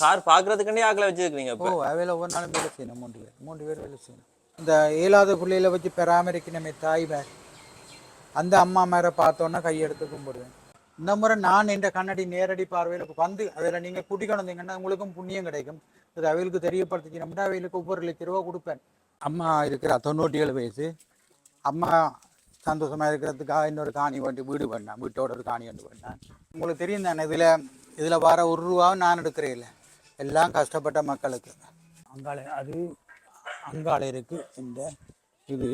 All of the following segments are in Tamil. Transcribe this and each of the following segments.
கார் பார்க்கறதுக்குன்னே ஆக்கல வச்சிருக்கீங்க இப்போ? அவையில் ஒவ்வொரு நாளும் வேலை செய்யணும். மூன்று பேர் மூன்று பேர் வேலை செய்யணும். இந்த இயலாத பிள்ளையில வச்சு பராமரிக்கணுமே தாய் வேர் அந்த அம்மா மேரை பார்த்தோன்னா கையெடுத்து கும்பிடுவேன். இந்த முறை நான் என்ற கண்ணாடி நேரடி பார்வையில் வந்து அதில் நீங்கள் குட்டிக்கணும் வந்தீங்கன்னா உங்களுக்கும் புண்ணியம் கிடைக்கும். இது அவைகளுக்கு தெரியப்படுத்திக்கணும்னா அவைகளுக்கு ஒவ்வொரு லட்ச ரூபா கொடுப்பேன். அம்மா இருக்கிற தொண்ணூற்றி ஏழு வயசு. அம்மா சந்தோஷமா இருக்கிறதுக்காக இன்னொரு காணி வண்டி வீடு பண்ணேன். வீட்டோட ஒரு காணி வண்டி பண்ணேன். உங்களுக்கு தெரியும் தானே இதில் இதில் வர ஒரு ரூபாவும் நான் எடுக்கிறேன் இல்லை. எல்லாம் கஷ்டப்பட்ட மக்களுக்கு. அங்காள அது அங்காள இருக்கு. இந்த இது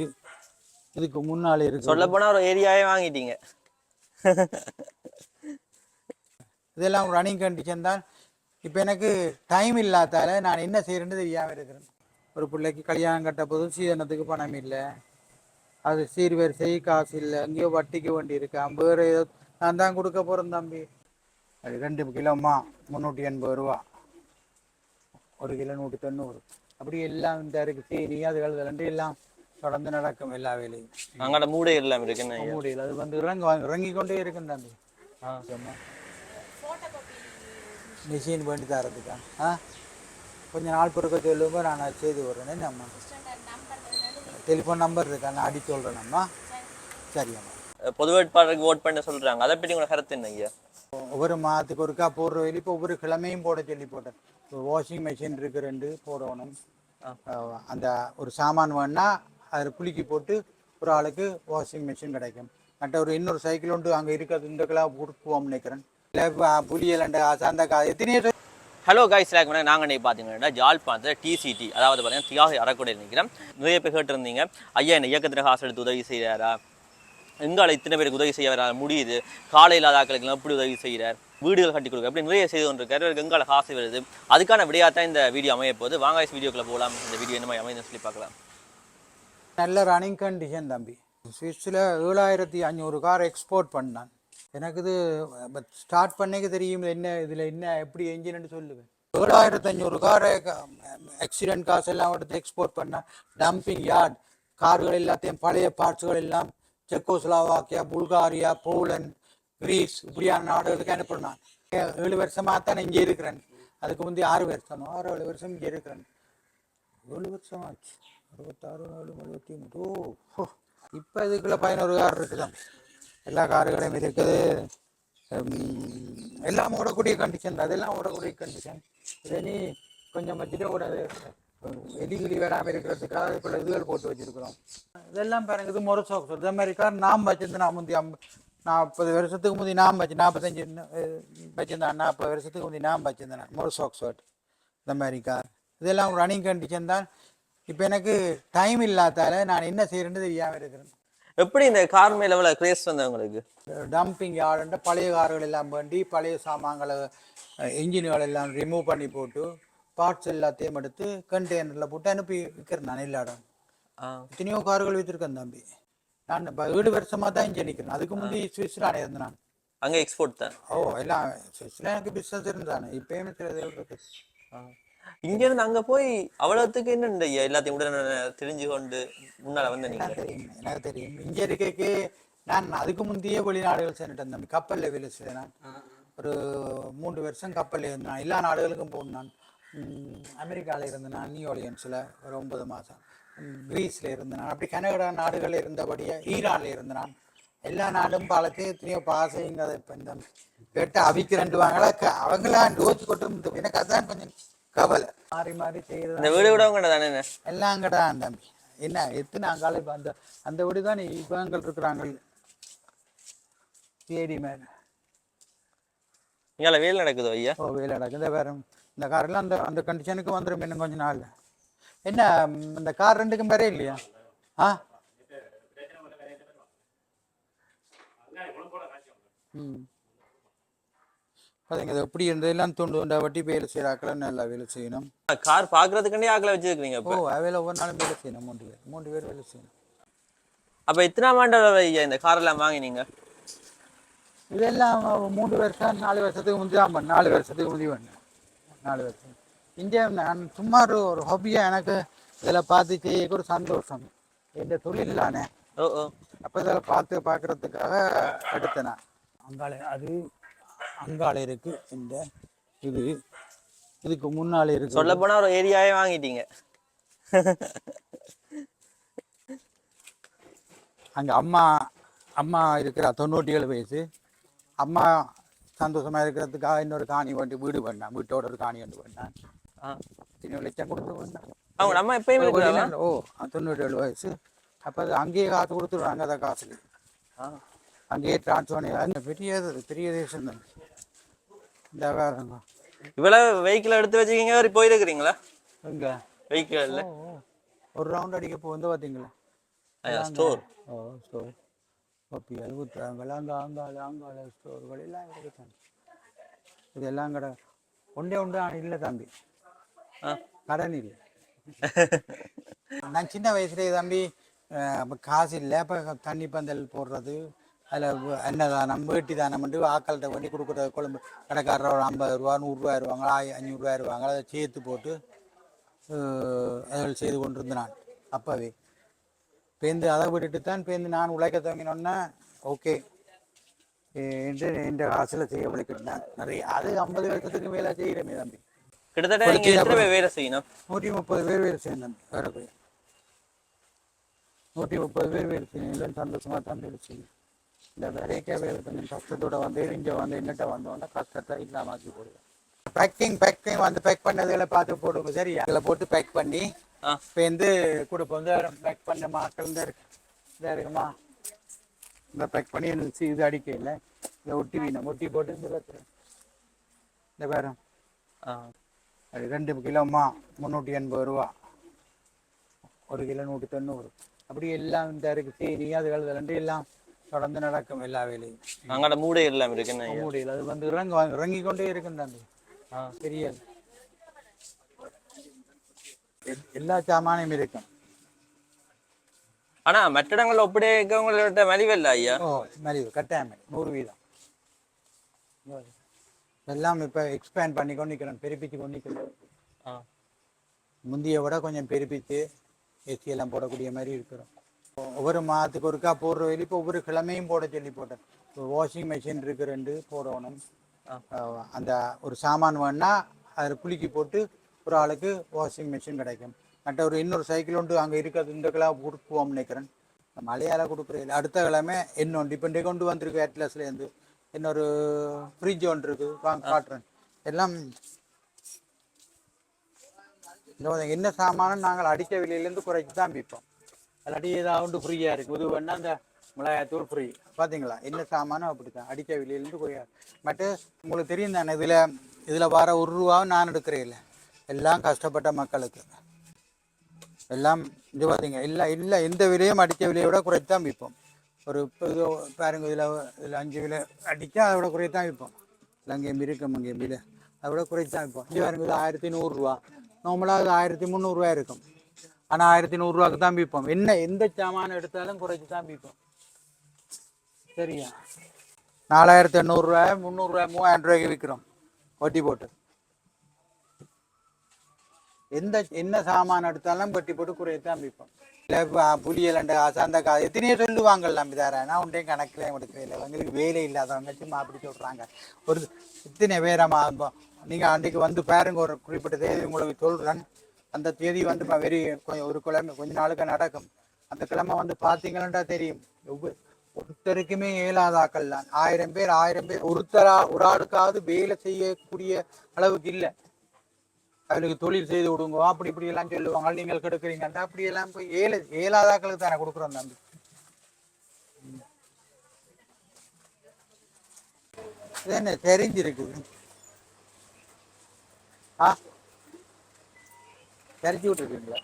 இதுக்கு முன்னாலே இருக்கு. சொல்ல போனா ஒரு ஏரியாவே வாங்கிட்டீங்க. இதெல்லாம் ரன்னிங் கண்டிஷன் தான். இப்போ எனக்கு டைம் இல்லாதால நான் என்ன செய்யறேன்னு தெரியாமல் இருக்கிறேன். ஒரு பிள்ளைக்கு கல்யாணம் கட்ட போதும் சீதனத்துக்கு பணம் இல்லை. அது சீர்வரிசை காசு இல்லை. எங்கேயோ வட்டிக்கு வண்டி இருக்கான் வேறு ஏதோ நான் தான் கொடுக்க போகிறேன் தம்பி. அது ரெண்டு கிலோமா முந்நூற்றி எண்பது ரூபா. ஒரு கிலோ நூற்றி தொண்ணூறு. அப்படி எல்லாம் இந்த இருக்கு சீனி அதுகள் எல்லாம் தொடர்ந்து நடக்கும் எல்லா வேலையும். அங்கட மூடை எல்லாம் இருக்கு? முடியல அது வந்து இறங்க இறங்கி கொண்டே இருக்கும் தம்பி. ஆ. மிஷின் வேண்டி தரதுக்கா? ஆ? கொஞ்ச நாள் பிறக்க சொல்லும்போது நான் செய்து விட்றேன். நம்ம டெலிஃபோன் நம்பர் இருக்கா? நான் அடி சொல்கிறேன் அம்மா. சரி அம்மா பொது வேட்பாளருக்கு ஓட் பண்ண சொல்றாங்க. அதை பத்தி உங்க கருத்து என்ன ஐயா? ஒவ்வொரு மாதத்துக்கு ஒருக்கா போடுற வெளி இப்போ ஒவ்வொரு கிழமையும் போட சொல்லி போட்டேன். இப்போ வாஷிங் மிஷின் இருக்கு ரெண்டு போடணும். அந்த ஒரு சாமான் வேணா அதில் குலுக்கி போட்டு ஒரு ஆளுக்கு வாஷிங் மிஷின் கிடைக்கும். மற்ற ஒரு இன்னொரு சைக்கிள் உண்டு அங்கே இருக்கிறது இந்த கிலோ கொடுக்குவோம் நினைக்கிறேன். இல்லை புளியலண்ட அந்த கா எத்தனையோ ஹலோ கைஸ் லேக் நாங்கள் இன்னைக்கு பார்த்தீங்கன்னா ஜாழ்ப்பாணத்தில் டிசிடி அதாவது பார்த்தீங்கன்னா தியாக அறக்கூட நிற்கிறேன் நிறைய பேர் கேட்டிருந்தீங்க. ஐயா இந்த இயக்கத்தில் காசு எடுத்து உதவி செய்கிறாரா எங்கால இத்தனை பேருக்கு உதவி செய்ய முடியுது. காலை இல்லாத எப்படி உதவி செய்கிறார்? வீடுகள் கட்டி கொடுக்க எப்படி நிறைய செய்து கொண்டிருக்காரு. இவருக்கு எங்கால காசு வருது? அதுக்கான விடையாக இந்த வீடியோ அமைய போகுது. வாங்க வீடியோக்குள்ள போகலாம். இந்த வீடியோ என்ன மாதிரி அமைதுன்னு சொல்லி பார்க்கலாம். நல்ல ரன்னிங் கண்டிஷன் தம்பி. சுவிஸில் ஏழாயிரத்தி அஞ்சூறு கார் எக்ஸ்போர்ட் பண்ணான். எனக்கு இது ஸ்டார்ட் பண்ணிக்க தெரியும் என்ன இதில் என்ன எப்படி என்ஜின்னு சொல்லுவேன். ஏழாயிரத்தி அஞ்சூறு காரை ஆக்சிடென்ட் காசு எல்லாம் எடுத்து எக்ஸ்போர்ட் பண்ண டம்பிங் யார்ட் கார்கள் எல்லாத்தையும் பழைய பார்ட்ஸுகள் எல்லாம் செக்கோஸ்லாவாக்கியா புல்காரியா போலண்ட் கிரீஸ் இப்படியான நாடுகளுக்கு அனுப்பினான். ஏ- ஏழு வருஷமாக தான் இங்கே இருக்கிறேன். அதுக்கு முந்தைய ஆறு வருஷம்? ஆறு ஏழு வருஷம் இங்கே இருக்கிறேன். ஏழு வருஷம் ஆச்சு. அறுபத்தாறு ஏழு எழுபத்தி மூணு. ஓ இப்போ இதுக்குள்ள பதினோரு கார் இருக்குதான் எல்லா கார்களையும் இருக்குது. எல்லாம் ஓடக்கூடிய கண்டிஷன் அதெல்லாம் ஓடக்கூடிய கண்டிஷன் இதை நீ கொஞ்சம் வச்சுட்டு ஓடாது. எலிகிளி வராமல் இருக்கிறதுக்காக இப்போ இதுகள் போட்டு வச்சிருக்கிறோம். இதெல்லாம் பாருங்க இது முறை சாக்ஸ் இதே மாதிரி கார் நாம் வச்சிருந்து நான் முந்தி ஐம்ப நாற்பது வருஷத்துக்கு முந்தி நாம் வச்சு நாற்பத்தஞ்சு வச்சிருந்தேன் நாற்பது வருஷத்துக்கு முந்தி நாம் வச்சிருந்தேன் முறை சாக்ஸ் இந்த மாதிரி கார் இதெல்லாம் ரன்னிங் கண்டிஷன் தான். இப்போ எனக்கு டைம் இல்லாதால நான் என்ன செய்யறேன்னு தெரியாமல் இருக்கிறேன். எப்படி இந்த கார் மேல எவ்வளோ கிரேஸ் வந்தவங்களுக்கு டம்பிங் யார்டுன்ற பழைய கார்கள் எல்லாம் வேண்டி பழைய சாமான்களை இன்ஜின்கள் எல்லாம் ரிமூவ் பண்ணி போட்டு பார்ட்ஸ் எல்லாத்தையும் எடுத்து கண்டெய்னரில் போட்டு அனுப்பி விற்கிறேன் நான் ஆ. எத்தனையோ கார்கள் விற்றுருக்கேன் தம்பி. நான் ஏழு வருஷமாக தான் இங்கே நிற்கிறேன் அதுக்கு முந்தி சுவிஸ்ல இருந்தேன் நான் அங்கே எக்ஸ்போர்ட் தான். ஓ எல்லாம் சுவிஸ்ல எனக்கு பிஸ்னஸ் இருந்தானே. இப்போயும் இருக்கு இங்க இருந்து அங்க போய் அவ்வளவுக்கு என்ன எல்லாத்தையும் உடனே தெரிஞ்சு கொண்டு முன்னால வந்த நீங்க? எனக்கு தெரியும் எனக்கு தெரியும். இங்கே இருக்கே நான் அதுக்கு முந்தைய வெளிநாடுகள் சென்றுட்டு இருந்தேன் கப்பலில் வேலை செய்தேன் நான். ஒரு மூன்று வருஷம் கப்பலில் இருந்தேன். எல்லா நாடுகளுக்கும் போனேன் நான். அமெரிக்காவில் இருந்தேன் நியூ ஆர்லியன்ஸில் ஒரு ஒன்பது மாதம். கிரீஸில் இருந்தேன் அப்படி கனடா நாடுகளில் இருந்தபடியே ஈரானில் இருந்தேன் எல்லா நாடும் பாலத்தையும் எத்தனையோ பாசைங்க அதை இப்போ இந்த கேட்டு அவிக்கிறண்டு வாங்களா அவங்களாம் யோசிச்சு கொட்டு எனக்கு அதுதான் கொஞ்சம் கவலை. மாறி மாறி செய்யறது வீடு விட உங்க தானே எல்லாம் தான் தம்பி என்ன எத்தனை அங்கால இப்ப அந்த அந்த வீடு தான் இவங்கள் இருக்கிறாங்க. தேடி மேல. இங்கால வேலை நடக்குதோ ஐயா? ஓ வேலை நடக்குது வேற இந்த காரெல்லாம் அந்த அந்த கண்டிஷனுக்கு வந்துடும் இன்னும் கொஞ்ச நாள்ல. என்ன இந்த கார் ரெண்டுக்கும் வேற இல்லையா? ஆ? ம். இது எப்படி இருந்ததெல்லாம் துண்டு துண்டா வட்டி வேலை செய்கிறாக்கெல்லாம் நல்லா வேலை செய்யணும். கார் பாக்குறதுக்காண்டி ஆக்கல வச்சிருக்கீங்க ஓ அவையில் ஒவ்வொரு நாளும் வேலை செய்யணும். மூன்று பேர் மூன்று பேர் வேலை செய்யணும். அப்ப எத்தனாம் ஆண்டு இந்த கார் எல்லாம் வாங்கினீங்க? இதெல்லாம் மூன்று வருஷம் நாலு வருஷத்துக்கு முந்தி தான் நாலு வருஷத்துக்கு முந்தி பண்ணேன் நாலு வருஷம். இங்கே நான் சும்மா ஒரு ஹாபியாக எனக்கு இதில் பார்த்து செய்ய ஒரு சந்தோஷம். எந்த தொழில் தானே ஓ ஓ. அப்போ இதில் பார்த்து பார்க்குறதுக்காக எடுத்தேன் அங்காள அது அங்காள இருக்கு இந்த இது. இதுக்கு முன்னாலே இருக்கு. சொல்ல போனா ஒரு ஏரியாவே வாங்கிட்டீங்க. அங்கே அம்மா அம்மா இருக்கிறா தொண்ணூற்றி ஏழு வயசு. அம்மா சந்தோஷமா இருக்கிறதுக்காக இன்னொரு காணி வேண்டி வீடு பண்ணான். வீட்டோட ஒரு காணி வேண்டி பண்ணான். இன்னொரு லட்சம் கொடுத்து பண்ணான் அவங்க நம்ம எப்பயுமே ஓ தொண்ணூற்றி ஏழு வயசு. அப்போ அது அங்கேயே காசு கொடுத்துருவாங்க அதை காசு அங்கேயே டிரான்ஸ்ஃபர் பண்ணி பெரிய பெரிய தேசம் தான் இந்த வேறங்க இவ்வளவு வெஹிக்கிள் எடுத்து வச்சுக்கீங்க ஒரு போயிருக்கிறீங்களா? எங்க? வெஹிக்கிள். ஒரு ரவுண்ட் அடிக்க வந்து பார்த்தீங்களா ஸ்டோர் ஓ ஸ்டோர் அங்கே அங்கால அங்கால ஸ்டோர்கள் எல்லாம் இருக்குது இதெல்லாம் கடை ஒன்றே ஒன்று ஆனால் இல்லை தம்பி. கடன் இல்லை. நான் சின்ன வயசுலேயே தம்பி காசு இல்லை அப்போ தண்ணி பந்தல் போடுறது அதில் அன்னதானம் வேட்டி தானம் பண்ணி ஆக்கள்கிட்ட பண்ணி கொடுக்குற குழம்பு கடைக்காரர் ஒரு ஐம்பது ரூபா நூறுரூவா இருவாங்க ஆய் அஞ்சூறுரூவா இருவாங்க அதை சேர்த்து போட்டு அதில் செய்து கொண்டு இருந்தேன் நான் அப்போவே. பேருந்து அதை விட்டுட்டு தான் பேருந்து நான் உழைக்க துவங்கினோன்னா ஓகே. என்று இந்த காசில் செய்ய உழைக்கிட்டேன் நிறைய அது ஐம்பது வருஷத்துக்கு மேலே செய்கிறமே தம்பி. கிட்டத்தட்ட வேலை செய்யணும்? நூற்றி முப்பது பேர் வேலை செய்யணும் தம்பி போய். நூற்றி முப்பது பேர் வேலை செய்யணும். இல்லை சந்தோஷமாக தான் வேலை செய்யணும். இந்த வேலைக்கே வேலை கொஞ்சம் கஷ்டத்தோட வந்து இங்கே வந்து என்னட்ட வந்தோன்னா கஷ்டத்தை இல்லாமல் ஆக்கி போடுவேன். பேக்கிங் பேக்கிங் வந்து பேக் பண்ணதுகளை பார்த்து போடுங்க சரியா? அதில் போட்டு பேக் பண்ணி ஆ. பேருந்து கொடுப்போம் இந்த பேக் பண்ண மாக்கள் இருக்கு. இதாக இருக்குமா இந்த பேக் பண்ணி இது அடிக்க இல்லை இதை ஒட்டி வீணும். ஒட்டி போட்டு இந்த. இந்த பேரும். அது ரெண்டு கிலோமா? முந்நூற்றி எண்பது ரூபா. ஒரு கிலோ நூற்றி தொண்ணூறு. அப்படி எல்லாம் இந்த இருக்கு. சீனி அதுகள் ரெண்டு எல்லாம் தொடர்ந்து நடக்கும் எல்லா வேலையும். அங்கட மூடை எல்லாம் இருக்குன்னு முடியல அது வந்து இறங்க இறங்கி கொண்டே இருக்கும் தம்பி. ஆ. தெரியாது எல்லா சாமானியும் இருக்கும். ஆனா மற்ற இடங்கள்ல ஒப்படையே இருக்கவங்களோட மலிவில்லை ஐயா? ஓ மலிவு கட்டாயம். மலிவு. நூறு வீதம். எல்லாம் இப்போ எக்ஸ்பேண்ட் பண்ணி கொண்டு நிற்கிறோம் பெருப்பிச்சு கொண்டு நிற்கிறோம். முந்திய விட கொஞ்சம் பெருப்பித்து ஏசி எல்லாம் போடக்கூடிய மாதிரி இருக்கிறோம். ஒவ்வொரு மாதத்துக்கு ஒருக்கா போடுற வேலை இப்போ ஒவ்வொரு கிழமையும் போட சொல்லி போட்டேன். வாஷிங் மிஷின் இருக்கு ரெண்டு போடணும். அந்த ஒரு சாமான் வேணா அதில் குலுக்கி போட்டு ஒரு ஆளுக்கு வாஷிங் மிஷின் கிடைக்கும். மற்ற ஒரு இன்னொரு சைக்கிள் உண்டு அங்கே இருக்கிறது இந்த கிழமை கொடுக்குவோம் நினைக்கிறேன். மலையால கொடுக்குறது அடுத்த கிழமை இன்னொன்று இப்போ கொண்டு வந்திருக்கு அட்லஸ்லேருந்து இன்னொரு ஃப்ரிட்ஜ் ஒன்று இருக்குது வாங்க காட்டுறேன். எல்லாம் என்ன சாமானும் நாங்கள் அடித்த விலையிலேருந்து குறைச்சி தான் விற்போம். அல்லாட்டி ஏதாவது ஃப்ரீயாக இருக்குது இது வேணா அந்த மிளகாத்தூள் ஃப்ரீ பார்த்தீங்களா என்ன சாமானும் அப்படி தான் அடித்த விலையிலேருந்து குறையா மற்ற உங்களுக்கு தெரியும் தானே இதில் இதில் வர ஒரு ரூபாவும் நான் எடுக்கிறேன் இல்லை. எல்லாம் கஷ்டப்பட்ட மக்களுக்கு. எல்லாம் இது பார்த்தீங்க இல்லை இல்லை எந்த விலையும் அடித்த விலையை விட குறைத்து தான் விற்போம். ஒரு இப்போ பாருங்க இதில் இதில் அஞ்சு விலை அடித்தா அதை விட குறைத்து தான் விற்போம். இல்லை அங்கேயும் இருக்கும் அங்கேயும் விலை அதை விட குறைத்து தான் விற்போம். இங்கே பாருங்க இது ஆயிரத்தி நூறுரூவா நார்மலாக அது ஆயிரத்தி முந்நூறுரூவா இருக்கும். ஆனால் ஆயிரத்தி நூறுரூவாக்கு தான் விற்போம். என்ன எந்த சாமான் எடுத்தாலும் குறைச்சி தான் விற்போம். சரியா? நாலாயிரத்தி எண்ணூறுரூவா முந்நூறுரூவா மூவாயிரம் ரூபாய்க்கு விற்கிறோம் வட்டி போட்டு. எந்த என்ன சாமான் எடுத்தாலும் கட்டி போட்டு குறையத்தான் விற்போம். இல்லை புளியல் அந்த கா எத்தனையோ சொல்லுவாங்கல்ல நம்பிதார நான் உண்டையும் கணக்கில் எடுக்கவே இல்லை. எங்களுக்கு வேலை இல்லாதவங்க சும்மா அப்படி சொல்கிறாங்க ஒரு இத்தனை பேரமா நீங்கள் அன்றைக்கு வந்து பாருங்க ஒரு குறிப்பிட்ட தேதி உங்களுக்கு சொல்கிறேன் அந்த தேதி வந்து வெறி கொஞ்சம் ஒரு கிழமை கொஞ்ச நாளுக்கு நடக்கும். அந்த கிழமை வந்து பார்த்தீங்கன்னா தெரியும். ஒவ்வொரு ஒருத்தருக்குமே இயலாதாக்கள் தான். ஆயிரம் பேர் ஆயிரம் பேர் ஒருத்தரா ஒரு ஆளுக்காவது வேலை செய்யக்கூடிய அளவுக்கு இல்லை. அவளுக்கு தொழில் செய்து விடுங்க அப்படி இப்படி எல்லாம் சொல்லுவாங்க. நீங்கள் கெடுக்குறீங்க அப்படி எல்லாம் போய் ஏழு ஏழாதாக்களுக்கு தானே கொடுக்குறோம் தம்பி. என்ன தெரிஞ்சிருக்குது ஆ? தெரிஞ்சு விட்டுருக்கீங்களா?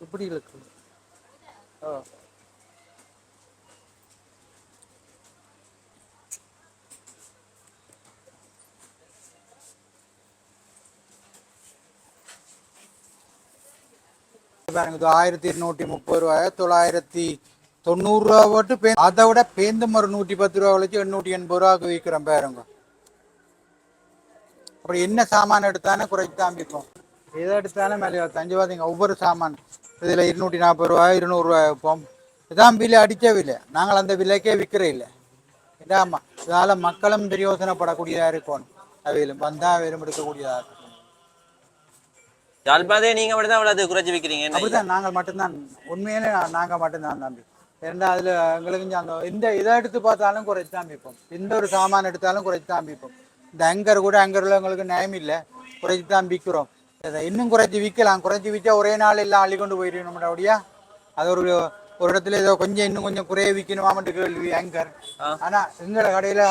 இப்படி இருக்கு. ஓ பாருங்க. இது ஆயிரத்தி இருநூற்றி முப்பது ரூபாய். தொள்ளாயிரத்தி தொண்ணூறு ரூபா போட்டு பே அதை விட பேந்தும் ஒரு நூற்றி பத்து ரூபா வச்சு எண்ணூற்றி எண்பது ரூபாவுக்கு விற்கிறோம் பாருங்க. அப்புறம் என்ன சாமான் எடுத்தாலும் குறைச்சி தான் விற்போம் எதை எடுத்தாலும் மேலே தஞ்சு பார்த்தீங்க ஒவ்வொரு சாமான். இதில் இருநூற்றி நாற்பது ரூபா இருநூறுவா வைப்போம் இதான் விலை அடித்த விலை. நாங்கள் அந்த விலைக்கே விற்கிற இல்லை. இதாம்மா. இதனால் மக்களும் பிரயோசனப்படக்கூடியதாக இருக்கணும். அவையிலும் வந்தால் அவையிலும் எடுக்கக்கூடியதாக இருக்கும் யாழ்ப்பாணத்தை நீங்க மட்டும் தான் அவ்வளவு குறைச்சி விற்கிறீங்க? அப்படிதான் நாங்கள் மட்டும்தான். உண்மையிலே நாங்க மட்டும்தான் தம்பி. அதுல எங்களுக்கு அந்த எந்த இதை எடுத்து பார்த்தாலும் குறைச்சு தான் விற்போம் எந்த ஒரு சாமான் எடுத்தாலும் குறைச்சு தான் விற்போம் இந்த அங்கர் கூட அங்கர்ல எங்களுக்கு நியாயம் இல்லை. குறைச்சு தான் விற்கிறோம் இன்னும் குறைச்சி விற்கலாம் குறைச்சி விற்றா ஒரே நாள் எல்லாம் அள்ளி கொண்டு போயிடணும் அப்படியா? அது ஒரு ஒரு இடத்துல ஏதோ கொஞ்சம் இன்னும் கொஞ்சம் குறைய விற்கணுமாமட்டு கேள்வி அங்கர் ஆ. ஆனா எங்களை கடையில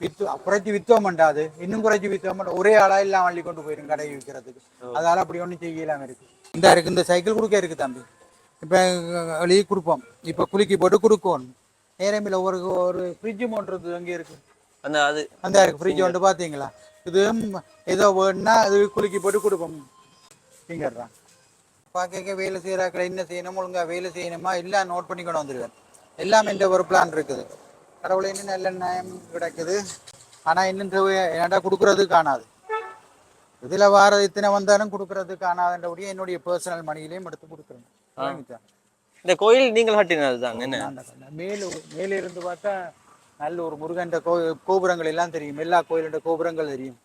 வித்து குறைச்சி வித்தோம் மாட்டாது இன்னும் குறைச்சி வித்தோம் மாட்டோம் ஒரே ஆளா எல்லாம் அள்ளி கொண்டு போயிடும் கடையை விற்கிறதுக்கு. அதனால அப்படி ஒன்றும் செய்யலாம் இருக்கு. இந்த இருக்கு இந்த சைக்கிள் கொடுக்க இருக்கு தம்பி. இப்போ வெளியே கொடுப்போம். இப்போ குலுக்கி போட்டு கொடுக்கணும் நேரமில்ல ஒரு ஒரு ஃப்ரிட்ஜ் மோன்றது அங்கே இருக்கு? அந்த அது. அந்த இருக்கு ஃப்ரிட்ஜ் ஒன்று பார்த்தீங்களா இது ஏதோ வேணும்னா அது குலுக்கி போட்டு கொடுப்போம். ஃபிங்கர் தான். பார்க்க வேலை செய்கிறாக்கள் என்ன செய்யணும்? ஒழுங்கா வேலை செய்யணுமா? எல்லாம் நோட் பண்ணி கொண்டு வந்துடுவேன் எல்லாம் இந்த ஒரு பிளான் இருக்குது. கடவுளை இன்னும் நல்ல நியாயம் கிடைக்குது. ஆனால் இன்னும் என்னடா கொடுக்கறது காணாது. இதுல வார இத்தனை வந்தாலும் கொடுக்கறது காணாதுன்றபடியே என்னுடைய பர்சனல் மணியிலையும் எடுத்து கொடுக்குறேன். இந்த கோயில் நீங்கள் கட்டினது தான் என்ன? நான் தான் மேல மேல இருந்து பார்த்தா நல்ல ஒரு முருகன் கோ கோபுரங்கள் எல்லாம் தெரியும். எல்லா கோயிலுடைய கோபுரங்கள் தெரியும்.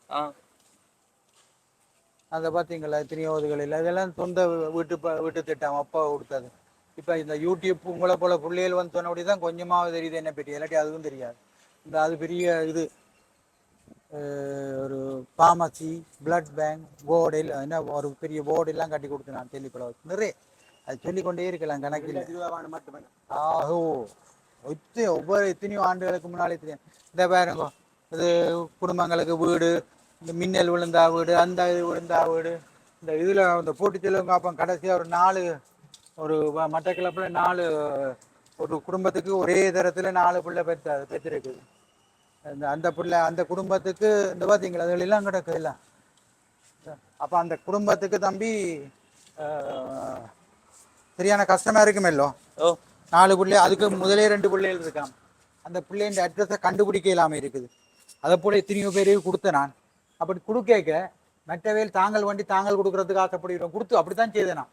அதை பார்த்தீங்களா? எத்தனையோதுகள் இல்லை இதெல்லாம் சொந்த வீட்டு வீட்டு திட்டம். அப்பா கொடுத்தது. இப்போ இந்த யூடியூப் உங்களை போல பிள்ளைகள் வந்து சொன்னபடி தான் கொஞ்சமாவது தெரியுது என்ன பெரிய இல்லாட்டி அதுவும் தெரியாது. இந்த அது பெரிய இது ஒரு ஃபார்மசி பிளட் பேங்க் போர்டு என்ன ஒரு பெரிய போர்டு எல்லாம் கட்டி கொடுத்து நான் தெளிப்பட நிறைய. அது சொல்லிக்கொண்டே இருக்கலாம் கணக்கில். ஆஹோ. எத்தனை ஒவ்வொரு எத்தனையோ ஆண்டுகளுக்கு முன்னாலே தெரியும். இந்த பாருங்க இது குடும்பங்களுக்கு வீடு இந்த மின்னல் விழுந்தா வீடு அந்த இது விழுந்தா வீடு. இந்த இதில் இந்த போட்டி செல்வங்க அப்போ கடைசியாக ஒரு நாலு ஒரு மட்டக்களப்பில் நாலு ஒரு குடும்பத்துக்கு ஒரே தரத்தில் நாலு பிள்ளை பெற்ற பெற்றிருக்குது அந்த அந்த பிள்ளை அந்த குடும்பத்துக்கு இந்த பார்த்தீங்களா அதுகளெல்லாம் கிடக்கு எல்லாம். அப்போ அந்த குடும்பத்துக்கு தம்பி சரியான கஷ்டமா இருக்குமெல்லோ ஓ. நாலு பிள்ளை அதுக்கு முதலே ரெண்டு பிள்ளைகள் இருக்காம். அந்த பிள்ளைன்ற அட்ரஸை கண்டுபிடிக்க இல்லாம இருக்குது. அதை போல எத்தனையோ பேருக்கு கொடுத்தேன் நான். அப்படி கொடுக்க மற்றவேல் தாங்கள் வண்டி தாங்கள் கொடுக்கறதுக்கு ஆசைப்படுகிறோம். கொடுத்து அப்படித்தான் செய்தேன் நான்.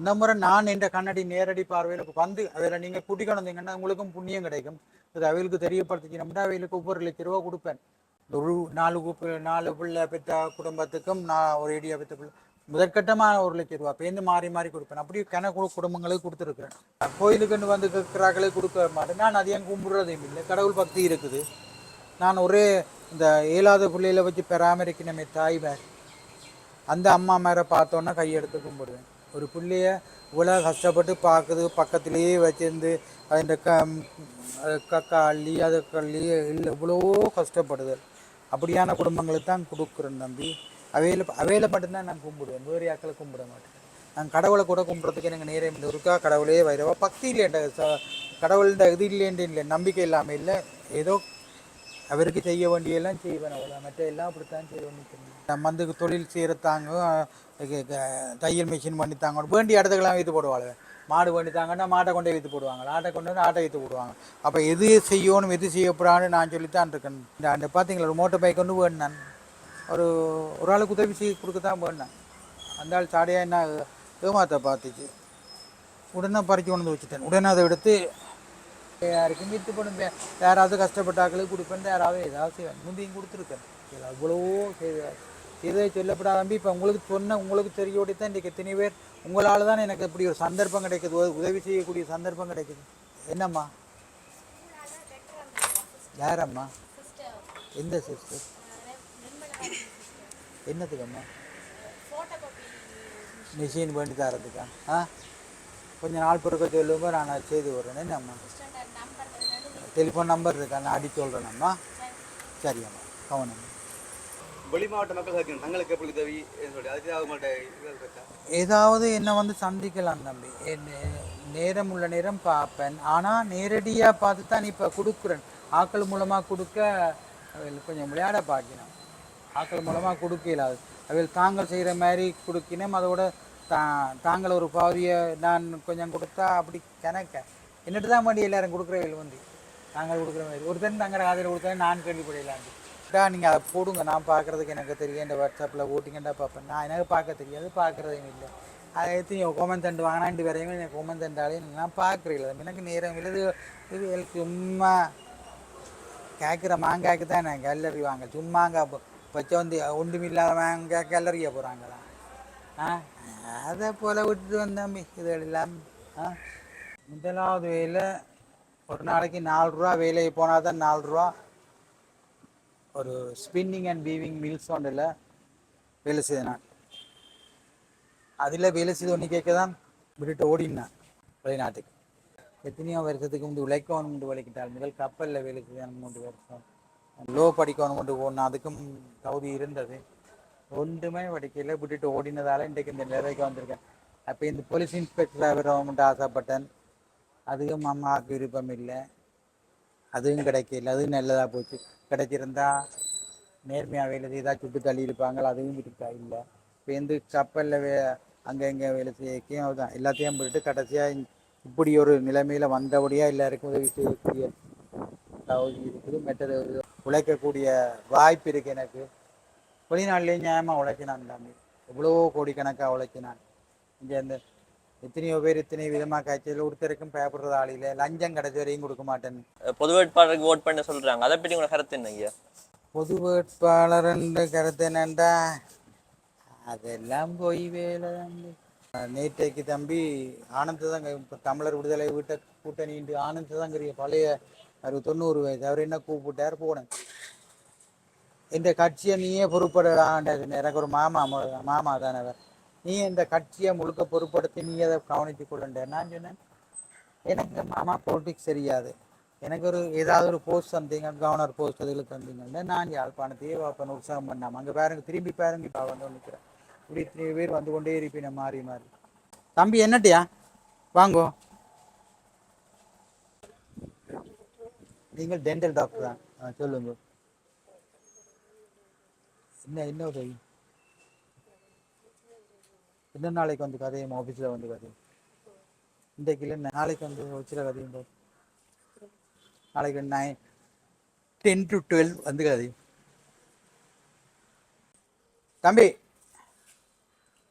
இந்த முறை நான் என்ற கண்ணாடி நேரடி பார்வையில் வந்து அதில் நீங்கள் கூட்டிக் வந்தீங்கன்னா உங்களுக்கும் புண்ணியம் கிடைக்கும். இது அவைகளுக்கு தெரியப்படுத்திக்கணும்னா அவைகளுக்கு ஒவ்வொரு லட்ச ரூபா கொடுப்பேன். ஒரு நாலு குப்பி நாலு பிள்ளை பெற்ற குடும்பத்துக்கும் நான் ஒரு ஏடியா பெற்ற பிள்ளை முதற்கட்டமாக ஒரு லட்ச ரூபா பேருந்து மாறி மாறி கொடுப்பேன். அப்படி கணக்கு குடும்பங்களுக்கு கொடுத்துருக்குறேன். கோயிலுக்குன்னு வந்து கேட்குறாக்களே கொடுக்க மாட்டேன். நான் அதிகம் கும்பிடுறதையும் இல்லை. கடவுள் பக்தி இருக்குது. நான் ஒரே இந்த ஏழாவது பிள்ளையில வச்சு பராமரிக்கணுமே தாய்வேன் அந்த அம்மா மேலே பார்த்தோன்னா கையெடுத்து கும்பிடுவேன். ஒரு பிள்ளைய இவ்வளோ கஷ்டப்பட்டு பார்க்குது பக்கத்துலேயே வச்சிருந்து அந்த க அது கக்கா அள்ளி அதை கள்ளி இல்லை இவ்வளவோ கஷ்டப்படுது. அப்படியான குடும்பங்களுக்கு தான் கொடுக்குறேன் தம்பி. அவையில் அவையில் மட்டும்தான் நான் கும்பிடுவேன். வேறு யாக்களை கும்பிட மாட்டேன். நான் கடவுளை கூட கும்பிட்றதுக்கு எனக்கு நேரம் இருக்கா கடவுளே வைரவா. பக்தி இல்லைன்ற இந்த இது இல்லைன்ட்டு இல்லை. நம்பிக்கை இல்லாமல் இல்லை. ஏதோ அவருக்கு செய்ய வேண்டியெல்லாம் செய்வேன் அவ்வளோ மற்ற எல்லாம் அப்படித்தான் செய்ய வேண்டியது. நம்ம வந்து தொழில் செய்கிறத்தாங்க தையல் மிஷின் பண்ணித்தாங்க வேண்டிய இடத்துக்கெல்லாம் வைத்து போடுவாங்க மாடு பண்ணித்தாங்கன்னா மாட்டை கொண்டே வைத்து போடுவாங்க. ஆட்டை கொண்டு வந்து ஆட்டை வைத்து போடுவாங்க. அப்போ எது செய்யணும் எது செய்யப்படான்னு நான் சொல்லித்தான் இருக்கேன். இந்த அந்த பார்த்தீங்களா ஒரு மோட்டர் பைக் கொண்டு வேணும் ஒரு ஒரு ஆளுக்கு உதவி செய்ய கொடுக்க தான் வேணும் அந்த ஆள் சாடையாக என்ன ஏமாத்த பார்த்துச்சு. உடனே பறிச்சு கொண்டு வந்து வச்சுட்டேன். உடனே அதை எடுத்து யாருக்கும் வித்து பண்ணும் யாராவது கஷ்டப்பட்டாக்களுக்கு கொடுப்பேன் யாராவது ஏதாவது செய்வேன் முந்தையும் கொடுத்துருக்கேன். இதில் அவ்வளவோ செய்வேன் இதை சொல்லப்படாத தம்பி இப்போ உங்களுக்கு சொன்ன உங்களுக்கு தெரியோடி தான் இன்றைக்கு எத்தனை பேர் உங்களால் தான் எனக்கு இப்படி ஒரு சந்தர்ப்பம் கிடைக்குது. உதவி செய்யக்கூடிய சந்தர்ப்பம் கிடைக்குது. என்னம்மா? யாரம்மா? எந்த சிஸ்டர் என்னத்துக்கம்மா மிஷின் வேண்டி தரதுக்கா ஆ? கொஞ்ச நாள் பிறக்க சொல்லுங்க நான் செய்து விட்றேன் என்னம்மா டெலிஃபோன் நம்பர் இருக்கா நான் அடி சொல்கிறேனம்மா சரியம்மா கவனம். வெளி மாவட்ட மக்கள் சாத்தியம் தங்களுக்கு எப்படி உதவி? ஏதாவது என்னை வந்து சந்திக்கலாம் தம்பி. நேரம் உள்ள நேரம் பார்ப்பேன். ஆனால் நேரடியாக பார்த்து தான் இப்போ கொடுக்குறேன். ஆக்கள் மூலமாக கொடுக்க அவள் கொஞ்சம் விளையாட பார்க்கணும் ஆக்கள் மூலமாக கொடுக்க இயலாது அவள் தாங்கள் செய்கிற மாதிரி கொடுக்கினோம் அதோட தா தாங்கள் ஒரு பாதியை நான் கொஞ்சம் கொடுத்தா அப்படி கணக்க. என்னட்டு தான் வேண்டி எல்லாரும் கொடுக்குறவள் வந்து. நாங்கள் கொடுக்குற மாதிரி. ஒருத்தன் தங்கிற காதில் கொடுத்தா நான் கேள்விப்படையிலாண்டு டா நீங்கள் அதை போடுங்க. நான் பார்க்குறதுக்கு எனக்கு தெரியும். இந்த வாட்ஸ்அப்பில் ஓட்டிங்கண்டா பார்ப்பேன். நான் எனக்கு பார்க்க தெரியாது. பார்க்குறதும் இல்லை. அதை எடுத்து நீ கொமன் தண்டு வாங்கினாண்டு வரையுமே எனக்கு கோமன் தண்டாலே நான் பார்க்குறீங்களா எனக்கு நேரம் இல்லை. இது இது எனக்கு சும்மா கேட்குற மாங்காய்க்கு தான் நான் கேலரி வாங்க. சும்மாங்க. வச்ச வந்து ஒன்றுமில்லாத மாங்காய் கேலரியை போகிறாங்களா ஆ? அதை போல் விட்டுட்டு வந்தேன் இதெல்லாம் ஆ? முதலாவது வேலை ஒரு நாளைக்கு நாலு ரூபா வேலைக்கு போனால் தான் நாலு ரூபா. ஒரு ஸ்பின்னிங் அண்ட் வீவிங் மில்ஸ் ஒன்றில் வேலை செய்தேன் நான். அதில் வேலை செய்து ஒன்று கேட்க தான் விட்டுட்டு ஓடினேன் வெளிநாட்டுக்கு. எத்தனையோ வருஷத்துக்கு முந்தைய உழைக்கணும் கொண்டு உழைக்கிட்டால் முதல் கப்பலில் வேலை செய்யணும் மூன்று வருஷம் லோ படிக்கணும் கொண்டு போனேன் அதுக்கும் தகுதி இருந்தது. ஒன்றுமே படிக்கல. விட்டுட்டு ஓடினதால இன்றைக்கு இந்த நிலைக்கு வந்திருக்கேன். அப்போ இந்த போலீஸ் இன்ஸ்பெக்டராக வரவன்ட்டு ஆசைப்பட்டேன். அதுவும் அம்மாவுக்கு விருப்பம் இல்லை. அதுவும் கிடைக்கல. அதுவும் நல்லதாக போச்சு. கிடைச்சிருந்தா நேர்மையாக வேலை செய்தால் சுட்டு தள்ளி இருப்பாங்க அதுவும் இருக்கா இல்லை. இப்போ எந்த கப்பலில் வே அங்கே இங்கே வேலை செய்யக்கையும் அதுதான் எல்லாத்தையும் போட்டு கடைசியாக இப்படி ஒரு நிலைமையில் வந்தபடியாக எல்லாருக்கும் உதவி செய்யக்கூடிய இருக்குது. மற்றது உழைக்கக்கூடிய வாய்ப்பு இருக்குது எனக்கு. வெளிநாட்டிலேயும் நியாயமாக உழைக்கினான் தம்பி எவ்வளவோ கோடிக்கணக்காக உழைக்கினான் இங்கே இந்த எத்தனையோ பேர் இத்தனை விதமாக காய்ச்சல் ஒருத்தருக்கும் பயப்படுறது ஆளில லஞ்சம் கிடைச்ச வரையும் கொடுக்க மாட்டேன் பொது வேட்பாளருக்கு ஓட் பண்ண சொல்றாங்க. அதை பற்றி உங்களோட கருத்து என்னங்க பொது வேட்பாளர் கருத்து என்னண்டா? அதெல்லாம் போய் வேலை தம்பி. நேற்றைக்கு தம்பி ஆனந்த் தாங்க இப்போ தமிழர் விடுதலை வீட்ட கூட்டணின்ட்டு ஆனந்த் தாங்கிறிய பழைய ஒரு தொண்ணூறு வயசு அவர் என்ன கூப்பிட்டார்? போனேன். இந்த கட்சியை நீயே பொறுப்படாண்டது எனக்கு ஒரு மாமா மாமா தானவர் நீ இந்த கட்சியை முழுக்க பொறுப்படுத்தி நீ அதை கவனித்து கொள்ளுண்ட நான் சொன்னேன் எனக்கு மாமா பொலிட்டிக்ஸ் தெரியாது. எனக்கு ஒரு ஏதாவது ஒரு போஸ்ட் தந்தீங்க கவர்னர் போஸ்ட் அதில் தந்தீங்கன்னா. நான் யாழ்ப்பாணத்தையே பார்ப்பேன் உற்சாகம் பண்ணாமல் அங்கே பாருங்க திரும்பி பாருங்க இப்போ வந்து நிற்கிறேன் இப்படி இத்தனை பேர் வந்து கொண்டே இருப்பீங்க மாறி மாறி. தம்பி என்னட்டியா? வாங்கோ. நீங்கள் டென்டல் டாக்டர் தான் ஆ, சொல்லுங்க. என்ன என்ன உதவி? இன்னும் நாளைக்கு வந்து கதையும் ஆஃபீஸில் வந்து கதையும்? இன்றைக்கு இல்லை நாளைக்கு வந்து வச்சுல கதையும் போ. நாளைக்கு நைன் டென் டு டுவெல் வந்து கதையும். தம்பி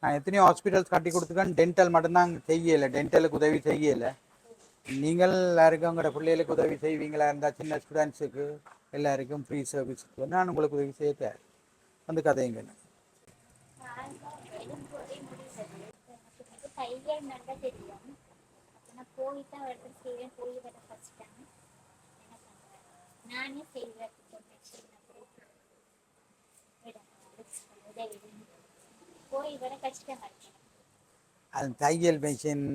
நான் எத்தனையோ ஹாஸ்பிட்டல்ஸ் கட்டி கொடுத்துருக்கேன். டென்டல் மட்டும்தான் செய்யலை. டென்டலுக்கு உதவி செய்யலை. நீங்கள் எல்லாருக்கும் உங்களோட பிள்ளைகளுக்கு உதவி செய்வீங்களா? இருந்தால் சின்ன ஸ்டூடெண்ட்ஸுக்கு எல்லாருக்கும் ஃப்ரீ சர்வீஸுக்கு நான் உங்களுக்கு உதவி செய்ய வந்து கதையும் எனக்கு தையல் நல்லா தெரியும் நான் போய் தான் ஒருத்தர் செய்வேன் போய் வர கஷ்டம் என்ன பண்றேன் நானே செய்வேன் உதவி போய் வர அது தையல் மிஷின்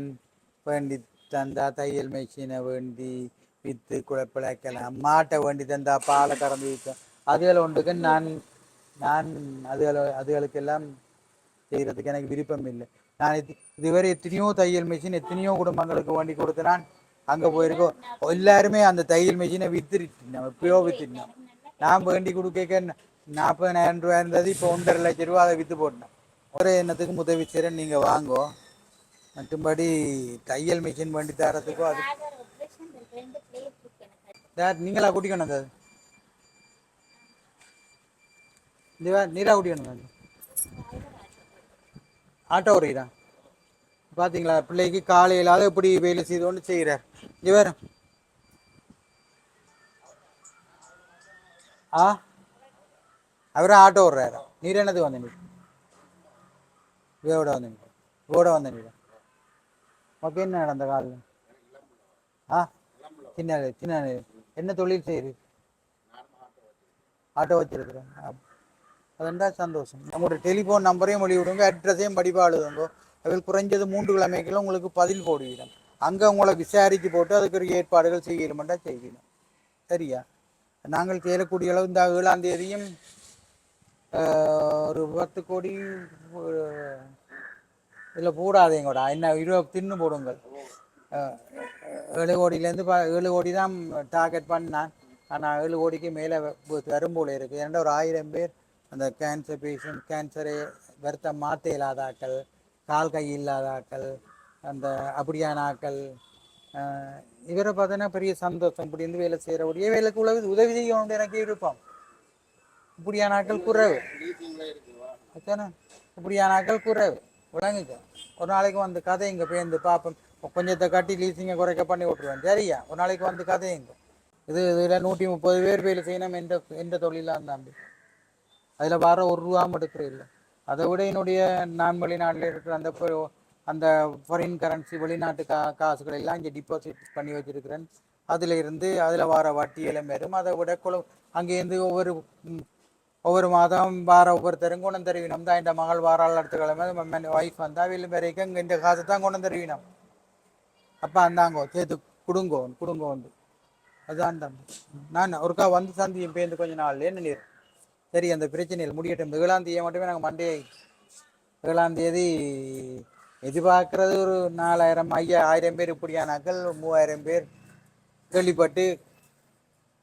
வேண்டி தந்தா தையல் மிஷினை வேண்டி விற்று குழப்பிழைக்கலாம். மாட்டை வேண்டி தந்தா பாலை கறந்து விற்கும். அதில் ஒன்றுக்கு நான் நான் அதுகளை அதுகளுக்கெல்லாம் செய்கிறதுக்கு எனக்கு விருப்பம் இல்லை. நான் இது இதுவரை எத்தனையோ தையல் மிஷின் எத்தனையோ குடும்பங்களுக்கு வேண்டி கொடுத்து நான் அங்கே போயிருக்கோம். எல்லாருமே அந்த தையல் மிஷினை வித்துருட்டோம் எப்பயோ வித்துட்டோம் நான் வேண்டி கொடுக்க நாற்பதாயிரம் ரூபாய் இருந்தது இப்போ ஒன்றரை லட்சம் ரூபா அதை விற்று போட்டேன். ஒரு எண்ணத்துக்கு உதவி செய்கிறேன் நீங்கள் வாங்கோ. மற்றும்படி தையல் மிஷின் வேண்டி தரத்துக்கோ அது நீங்களா கூட்டிக்கணும் அது நீவா நீரா கூட்டிக்கணும் ஆட்டோ ஓடுகிறா பார்த்தீங்களா பிள்ளைக்கு காலையில் அதை இப்படி வேலை செய்து கொண்டு செய்கிறார் இவர் ஆ? அவர் ஆட்டோ ஓடுறாரு நீர் என்னது வந்து நீ இவோட வந்து நிற்கும் இவோட வந்து நிற்கும் உனக்கு என்ன நடந்த காலில் ஆ? சின்ன சின்ன என்ன தொழில் செய்யுது ஆட்டோ வச்சிருக்கிறேன் அதுண்டா சந்தோஷம். நம்மளோட டெலிஃபோன் நம்பரையும் மொழி விடுங்க அட்ரஸையும் படிப்பாக அதில் குறைஞ்சது மூன்று கிழமைக்குள்ள உங்களுக்கு பதில் போடுகிறோம் அங்கே உங்களை விசாரிச்சு போட்டு அதுக்கு ஒரு ஏற்பாடுகள் செய்யணுமெண்டா செய்யணும் சரியா? நாங்கள் செய்யக்கூடிய அளவு இந்த ஏழாம் தேதியும் ஆஹ், ஒரு பத்து கோடி இதில் போடாதீங்கடா. என்ன இருபது தின்னு போடுங்கள். ஆஹ், ஏழு கோடியிலேருந்து ப ஏழு கோடி தான் டார்கெட் பண்ணேன். ஆனால் ஏழு கோடிக்கு மேலே வரும் போல இருக்குது ஏன்னா ஒரு ஆயிரம் பேர் அந்த கேன்சர் பேஷண்ட் கேன்சரை வருத்த மாற்ற இல்லாத ஆட்கள் கால் கை இல்லாத ஆட்கள் அந்த அப்படியான ஆட்கள் ஆஹ், இவரை பார்த்தோன்னா பெரிய சந்தோஷம். இப்படி இருந்து வேலை செய்கிறபடியே வேலைக்கு உதவி உதவி செய்யணும்னு எனக்கு விருப்பம். இப்படியான ஆக்கள் குறைவு. அதானே? இப்படியான ஆட்கள் குறைவு. விளங்குங்க. ஒரு நாளைக்கு வந்து கதை இங்கே பேருந்து பார்ப்போம் கொஞ்சத்தை கட்டி லீசிங்கை குறைக்க பண்ணி விட்ருவேன் சரியா? ஒரு நாளைக்கு வந்து கதை கதையுங்க இது இதில் நூற்றி முப்பது பேர் வேலை செய்யணும் எந்த எந்த தொழிலாக இருந்தாம்பி அதில் வர ஒரு ரூபா மட்டும் இல்லை. அதை விட என்னுடைய நான் வெளிநாட்டில் இருக்கிற அந்த அந்த ஃபாரின் கரன்சி வெளிநாட்டு கா காசுகள் எல்லாம் இங்கே டிபாசிட் பண்ணி வச்சிருக்கிறேன். அதில் இருந்து அதில் வர வட்டி எல்லாம் வரும் அதை விட குழு அங்கேருந்து ஒவ்வொரு ஒவ்வொரு மாதம் வார ஒவ்வொருத்தரும் கொண்டு வந்து தான் இந்த மகள் வாரால் அடுத்த கிழமை ஒய்ஃப் வந்தால் வெளியில் வரைக்கும் இங்கே இந்த காசு தான் கொண்டு வந்து தருவினோம். அப்போ அந்தாங்கோ சேர்த்து குடுங்கோ குடுங்கோ வந்து அதுதான் தம்பி. நான் ஒருக்கா வந்து சந்தியும் பேருந்து கொஞ்ச நாள் என்ன நீர் சரி அந்த பிரச்சனையில் முடியட்டும். ஏழாம் மட்டுமே நாங்கள் மண்டே ஏழாம் தேதி எதிர்பார்க்கறது ஒரு நாலாயிரம் ஐயா ஆயிரம் பேர் இப்படியானாக்கள் மூவாயிரம் பேர் கேள்விப்பட்டு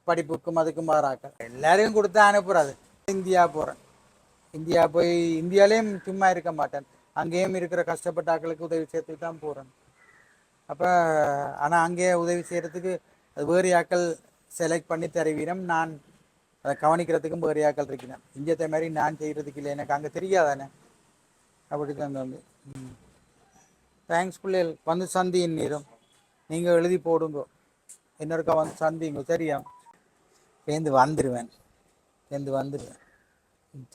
படிப்புக்கும் அதுக்கும் மாறாக்கள் எல்லாரையும் கொடுத்து அனுப்புறாது. இந்தியா போகிறேன் இந்தியா போய் இந்தியாலேயும் சும்மா இருக்க மாட்டேன். அங்கேயும் இருக்கிற கஷ்டப்பட்ட ஆட்களுக்கு உதவி செய்யறதுக்கு தான் போகிறேன் அப்போ ஆனால் அங்கே உதவி செய்கிறதுக்கு அது வேறு ஆட்கள் செலக்ட் பண்ணி தருவீனம் நான் அதை கவனிக்கிறதுக்கும் வேறு ஆக்கள் இருக்கிறேன் இங்கே மாதிரி நான் செய்கிறதுக்கு இல்லை. எனக்கு அங்கே தெரியாதானே? அப்படி தான் வந்து தேங்க்ஸ் பிள்ளைகள் வந்து சந்தியின் நேரம். நீங்கள் எழுதி போடுங்க. இன்னொருக்கா வந்து சந்திங்க. சரியா? சேர்ந்து வந்துடுவேன் சேர்ந்து வந்துடுவேன்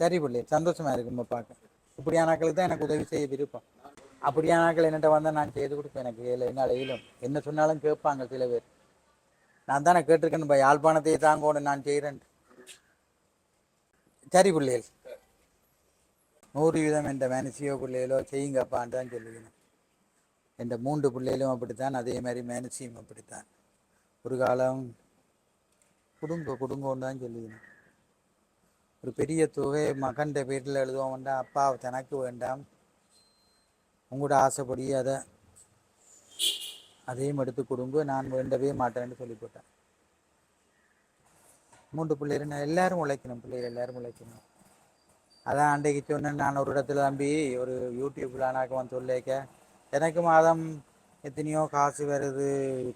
சரி பிள்ளை. சந்தோஷமாக இருக்கும்ப பார்க்க. இப்படியான ஆக்களுக்கு தான் எனக்கு உதவி செய்ய விருப்பம். அப்படியான ஆக்கள் என்னட்ட வந்தால் நான் செய்து கொடுப்பேன் எனக்கு. இல்லை என்னால் இயலும் என்ன சொன்னாலும் கேட்பாங்க சில பேர். நான் தானே கேட்டிருக்கேன். யாழ்ப்பாணத்தையே யாழ்ப்பாணத்தை நான் செய்கிறேன். சரி பிள்ளைகள். நூறு வீதம் என்ற மேனசியோ பிள்ளைகளோ செய்யுங்கப்பான்னு தான் சொல்லுவேன் என்ற மூன்று பிள்ளைகளும் அப்படித்தான் அதே மாதிரி மேனசியும் அப்படித்தான். ஒரு காலம் குடும்ப குடும்பம்னு தான் சொல்லுவேன் ஒரு பெரிய தொகை மகன்ட பேரில் எழுதுவோம் வேண்டாம் அப்பா தனக்கு வேண்டாம். உங்களோட ஆசைப்படி அதை அதையும் எடுத்து கொடுங்க நான் வேண்டவே மாட்டேன்னு சொல்லி போட்டேன் மூன்று பிள்ளைகள் நான் எல்லாரும் உழைக்கணும் பிள்ளைகள் எல்லாரும் உழைக்கணும். அதான் அன்றைக்கு சொன்னேன் நான் ஒரு இடத்துல தம்பி ஒரு யூடியூப்ல எனக்கு வந்து சொல்லிக்க எனக்கு மாதம் எத்தனையோ காசு வருது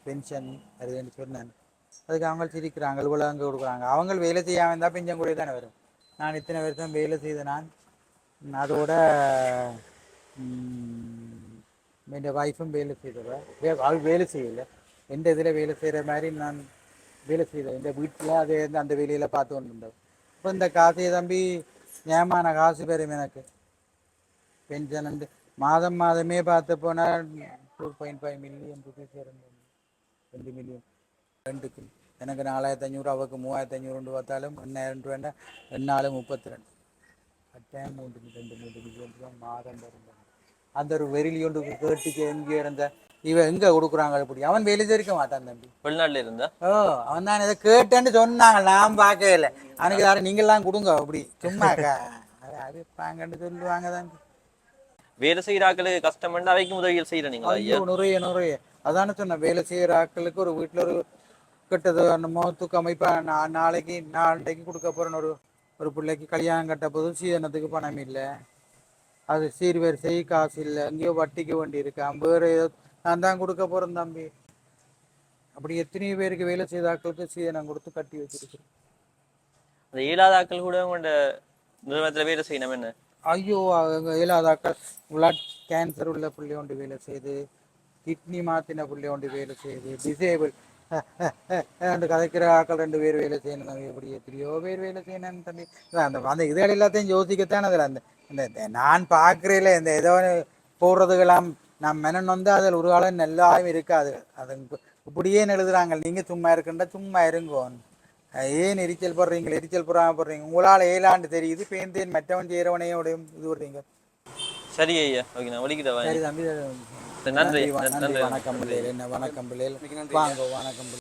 பென்ஷன் வருதுன்னு சொன்னேன். அதுக்கு அவங்க சிரிக்கிறாங்க இவ்வளோ கொடுக்குறாங்க. அவங்க வேலை செய்யாமல் இருந்தால் பெஞ்சம் கூட தானே வரும். நான் இத்தனை வருஷம் வேலை செய்த நான் அதோட ம், என் ஒய்ஃபும் வேலை செய்தவ வே- வேலை செய்யலை. எந்த இதில் வேலை செய்கிற மாதிரி நான் வேலை செய்தேன் இந்த வீட்டில் அதே இந்த அந்த வேலையில் பார்த்து கொண்டிருந்தோம் இப்போ இந்த காசை தம்பி ஏமான காசு பெறும் எனக்கு. பென்ஷன் வந்து மாதம் மாதமே பார்த்து போனால் two point five million rupees இருந்தது ரெண்டு மில்லியன் ரெண்டுக்கு எனக்கு நாலாயிரத்தி ஐநூறு அவருக்கு மூவாயிரத்தி ஐநூறு பார்த்தாலும் எண்ணாயிரம் ரூபாண்டா நாலு முப்பத்தி ரெண்டு. கட்டாயம் மூன்று ரெண்டு மூன்று மில்லியன் ரூபா மாதம் வரும் அந்த ஒரு வெறிலியோண்டு கேட்டுக்கு எங்கே இருந்த. இவன் எங்கே கொடுக்குறாங்க அப்படி அவன் வெளியே இருக்க மாட்டான் தம்பி. வெளிநாட்டுல இருந்தா? ஓ அவன் தான் இதை கேட்டேன்னு சொன்னாங்க. நான் பார்க்கவே இல்லை அவனுக்கு யாரும் நீங்களாம் கொடுங்க அப்படி. சும்மா அடிப்பாங்கன்னு சொல்லுவாங்க தான் வேலை செய்யற ஆட்களுக்கு கஷ்டம்னா அவைக்கும் உதவிகள் செய்யற நீங்களா ஐயா நிறைய நிறைய அதானே சொன்னேன். வேலை செய்கிற ஆட்களுக்கு ஒரு வீட்டில் ஒரு கெட்டது அந்த முகத்துக்கு அமைப்பா நான் நாளைக்கு நாளைக்கு கொடுக்க போறேன்னு ஒரு ஒரு பிள்ளைக்கு கல்யாணம் கட்ட போது சீதனத்துக்கு பணம் இல்லை. அது சீர்வரிசை காசு இல்லை. எங்கேயோ வட்டிக்கு வேண்டி இருக்கான் வேறு ஏதோ நான் தான் கொடுக்க போறேன் தம்பி. அப்படி எத்தனையோ பேருக்கு வேலை செய்த ஆட்களுக்கு சீதனம் கொடுத்து கட்டி வச்சிருக்கிறேன் அந்த இயலாத ஆட்கள் கூட உங்களோட நிறுவனத்துல வேலை செய்யணும் என்ன? ஐயோ அவங்க இயலாதாக்கள் பிளட் கேன்சர் உள்ள பிள்ளை ஒன்று வேலை செய்து கிட்னி மாத்தின பிள்ளை ஒன்று வேலை செய்து டிசேபிள் ரெண்டு கதைக்கிற ஆக்கள் ரெண்டு பேர் வேலை செய்யணும். தம்பி எப்படி எத்தனையோ பேர் வேலை செய்யணும் தம்பி. அந்த அந்த இதுகள் எல்லாத்தையும் யோசிக்கத்தான் அதில் அந்த இந்த நான் பார்க்குறேல இந்த ஏதோ போடுறதுக்கெல்லாம் நான் மெனன் வந்து அதில் ஒரு காலம் நல்லாவும் இருக்காது. அது இப்ப- இப்படியே எழுதுறாங்க. நீங்கள் சும்மா இருக்குண்டா சும்மா இருங்கோ. ஏன் எரிச்சல் போடுறீங்க? எரிச்சல் போடாம போடுறீங்க? உங்களால் ஏழாண்டு தெரியுது. பேந்தேன் மற்றவன் செய்கிறவனையோட இது விடுறீங்க சரி ஐயா. ஓகே நான் சரி தம்பி. நன்றி நன்றி வணக்கம் பிள்ளைகள் வணக்கம் பிள்ளைகள். வாங்க வணக்கம்